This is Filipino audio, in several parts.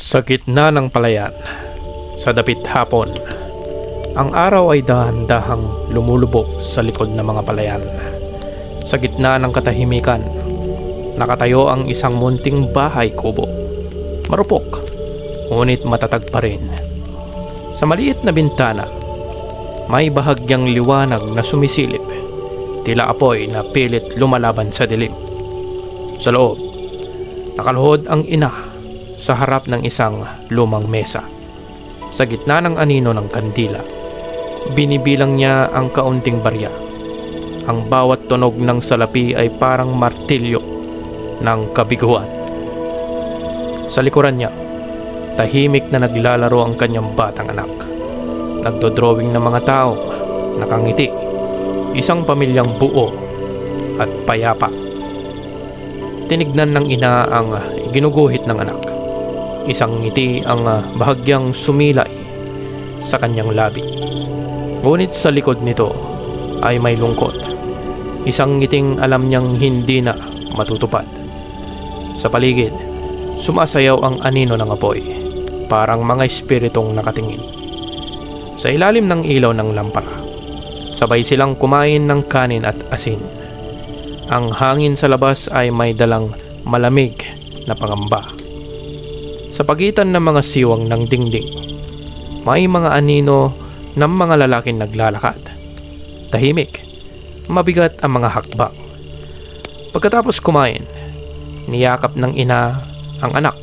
Sa gitna ng palayan, sa dapit hapon, ang araw ay dahan-dahang lumulubog sa likod ng mga palayan. Sa gitna ng katahimikan, nakatayo ang isang munting bahay kubo. Marupok, ngunit matatag pa rin. Sa maliit na bintana, may bahagyang liwanag na sumisilip, tila apoy na pilit lumalaban sa dilim. Sa loob, nakaluhod ang ina sa harap ng isang lumang mesa. Sa gitna ng anino ng kandila, binibilang niya ang kaunting barya. Ang bawat tunog ng salapi ay parang martilyo ng kabiguan. Sa likuran niya, tahimik na naglalaro ang kanyang batang anak. Nagdodrawing ng mga tao, nakangiti, isang pamilyang buo at payapa. Tinignan ng ina ang ginuguhit ng anak. Isang ngiti ang ah, bahagyang sumilay sa kanyang labi. Ngunit sa likod nito ay may lungkot. Isang ngiting alam niyang hindi na matutupad. Sa paligid, sumasayaw ang anino ng apoy, parang mga espiritong nakatingin. Sa ilalim ng ilaw ng lampara, sabay silang kumain ng kanin at asin. Ang hangin sa labas ay may dalang malamig na pangamba. Sa pagitan ng mga siwang ng dingding, may mga anino ng mga lalaking naglalakad. Tahimik, mabigat ang mga hakbang. Pagkatapos kumain, niyakap ng ina ang anak.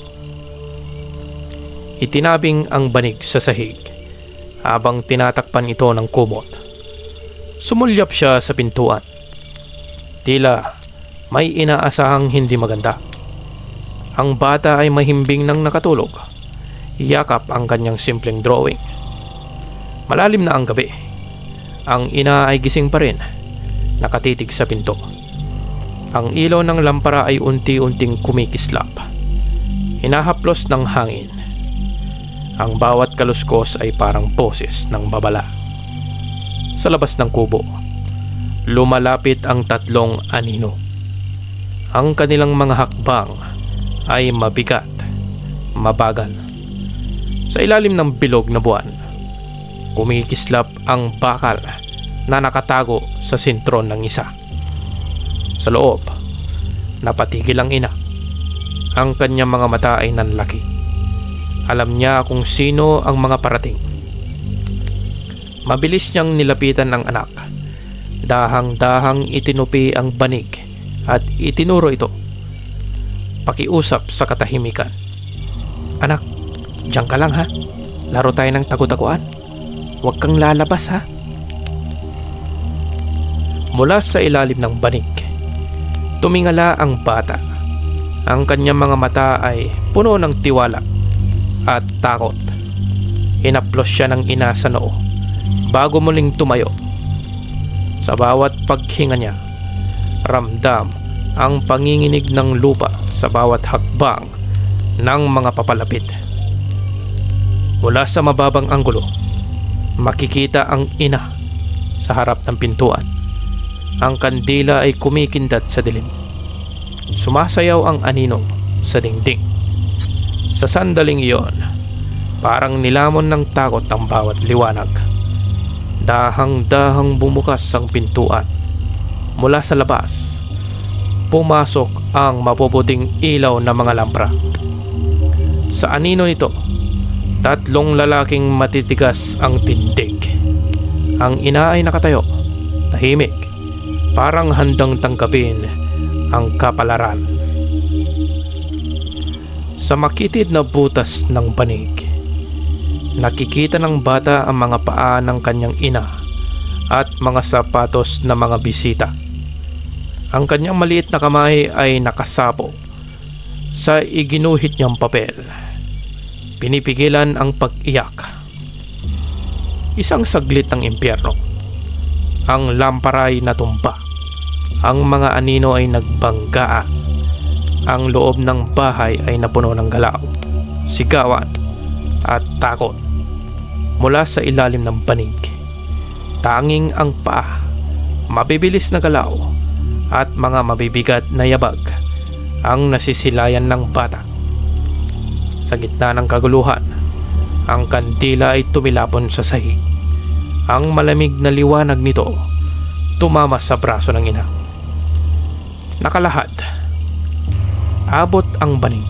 Itinabing ang banig sa sahig habang tinatakpan ito ng kumot. Sumulyap siya sa pintuan. Tila may inaasahang hindi maganda. Ang bata ay mahimbing nang nakatulog. Yakap ang kanyang simpleng drawing. Malalim na ang gabi. Ang ina ay gising pa rin. Nakatitig sa pinto. Ang ilaw ng lampara ay unti-unting kumikislap. Hinahaplos ng hangin. Ang bawat kaluskos ay parang boses ng babala. Sa labas ng kubo, lumalapit ang tatlong anino. Ang kanilang mga hakbang ay mabigat, mabagal. Sa ilalim ng bilog na buwan, kumikislap ang bakal na nakatago sa sintron ng isa. Sa loob, napatigil ang ina. Ang kanyang mga mata ay nanlaki. Alam niya kung sino ang mga parating. Mabilis niyang nilapitan ang anak. Dahang-dahang itinupi ang banig at itinuro ito. Pakiusap sa katahimikan. Anak, diyan ka lang ha. Laro tayo ng tagu-taguan. Huwag kang lalabas ha. Mula sa ilalim ng banig, tumingala ang bata. Ang kanyang mga mata ay puno ng tiwala at takot. Hinaplos siya ng ina sa noo bago muling tumayo. Sa bawat paghinga niya, ramdam ang panginginig ng lupa sa bawat hakbang ng mga papalapit. Mula sa mababang anggulo, makikita ang ina sa harap ng pintuan. Ang kandila ay kumikindat sa dilim. Sumasayaw ang anino sa dingding. Sa sandaling iyon, parang nilamon ng takot ang bawat liwanag. Dahang-dahang bumukas ang pintuan. Mula sa labas, pumasok ang mapuputing ilaw ng mga lampara. Sa anino nito, tatlong lalaking matitigas ang tindig. Ang ina ay nakatayo, tahimik, parang handang tangkapin ang kapalaran. Sa makitid na butas ng banig, nakikita ng bata ang mga paa ng kanyang ina at mga sapatos na mga bisita. Ang kanyang maliit na kamay ay nakasapo sa iginuhit niyang papel. Pinipigilan ang pag-iyak. Isang saglit ng impyerno. Ang lamparay natumba. Ang mga anino ay nagbanggaan. Ang loob ng bahay ay napuno ng galaw, sigawan, at takot. Mula sa ilalim ng banig, tanging ang paa, mabibilis na galaw, at mga mabibigat na yabag ang nasisilayan ng bata. Sa gitna ng kaguluhan, ang kandila ay tumilapon sa sahig. Ang malamig na liwanag nito tumama sa braso ng ina. Nakalahad. Abot ang banig.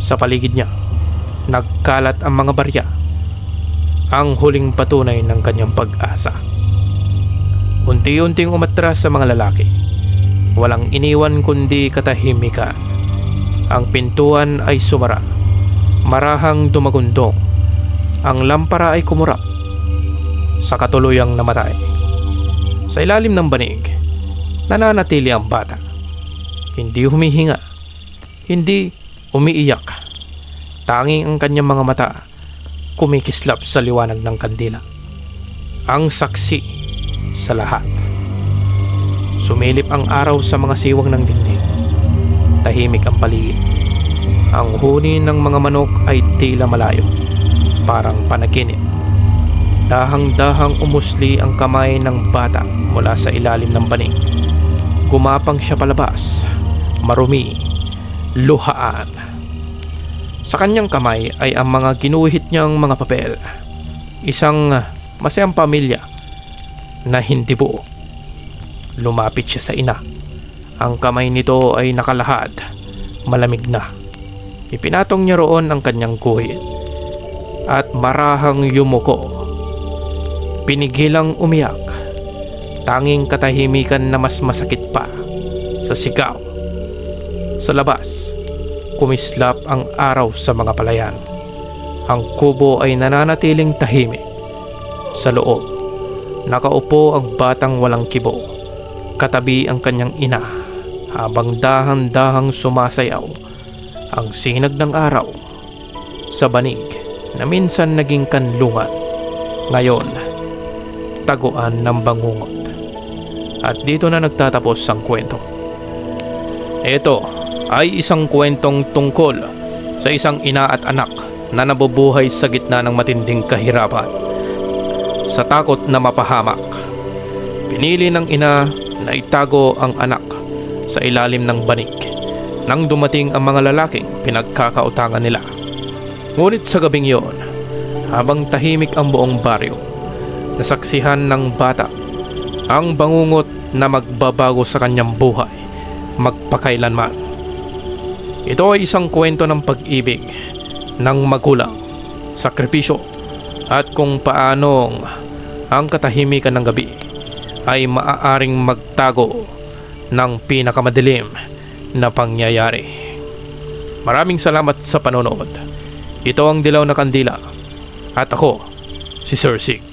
Sa paligid niya, nagkalat ang mga barya. Ang huling patunay ng kanyang pag-asa. Unti-unting umatras sa mga lalaki. Walang iniwan kundi katahimikan. Ang pintuan ay sumara. Marahang dumagundong. Ang lampara ay kumurap. Sa katuluyang namatay. Sa ilalim ng banig, nananatili ang bata. Hindi humihinga. Hindi umiiyak. Tanging ang kanyang mga mata kumikislap sa liwanag ng kandila. Ang saksi sa lahat. Sumilip ang araw sa mga siwang ng dingding. Tahimik ang paligid. Ang huni ng mga manok ay tila malayo. Parang panaginip. Dahang-dahang umusli ang kamay ng bata mula sa ilalim ng banig. Gumapang siya palabas. Marumi. Luhaan. Sa kanyang kamay ay ang mga ginuhit niyang mga papel. Isang masayang pamilya na hindi buo. Lumapit siya sa ina. Ang kamay nito ay nakalahad, malamig na. Ipinatong niya roon ang kanyang guhit at marahang yumuko. Pinigilang umiyak. Tanging katahimikan na mas masakit pa sa sigaw. Sa labas, kumislap ang araw sa mga palayan. Ang kubo ay nananatiling tahimik. Sa loob, nakaupo ang batang walang kibo. Katabi ang kanyang ina habang dahan-dahang sumasayaw ang sinag ng araw sa banig na minsan naging kanlungan. Ngayon, taguan ng bangungot. At dito na nagtatapos ang kwento. Ito ay isang kwentong tungkol sa isang ina at anak na nabubuhay sa gitna ng matinding kahirapan. Sa takot na mapahamak, pinili ng ina na itago ang anak sa ilalim ng banig nang dumating ang mga lalaking pinagkakautangan nila. Ngunit sa gabing yon, habang tahimik ang buong baryo, nasaksihan ng bata ang bangungot na magbabago sa kanyang buhay magpakailanman. Ito ay isang kwento ng pag-ibig ng magulang, sakripisyo at kung paanong ang katahimikan ng gabi ay maaaring magtago ng pinakamadilim na pangyayari. Maraming salamat sa panonood. Ito ang Dilaw na Kandila at ako, si Sir Sig.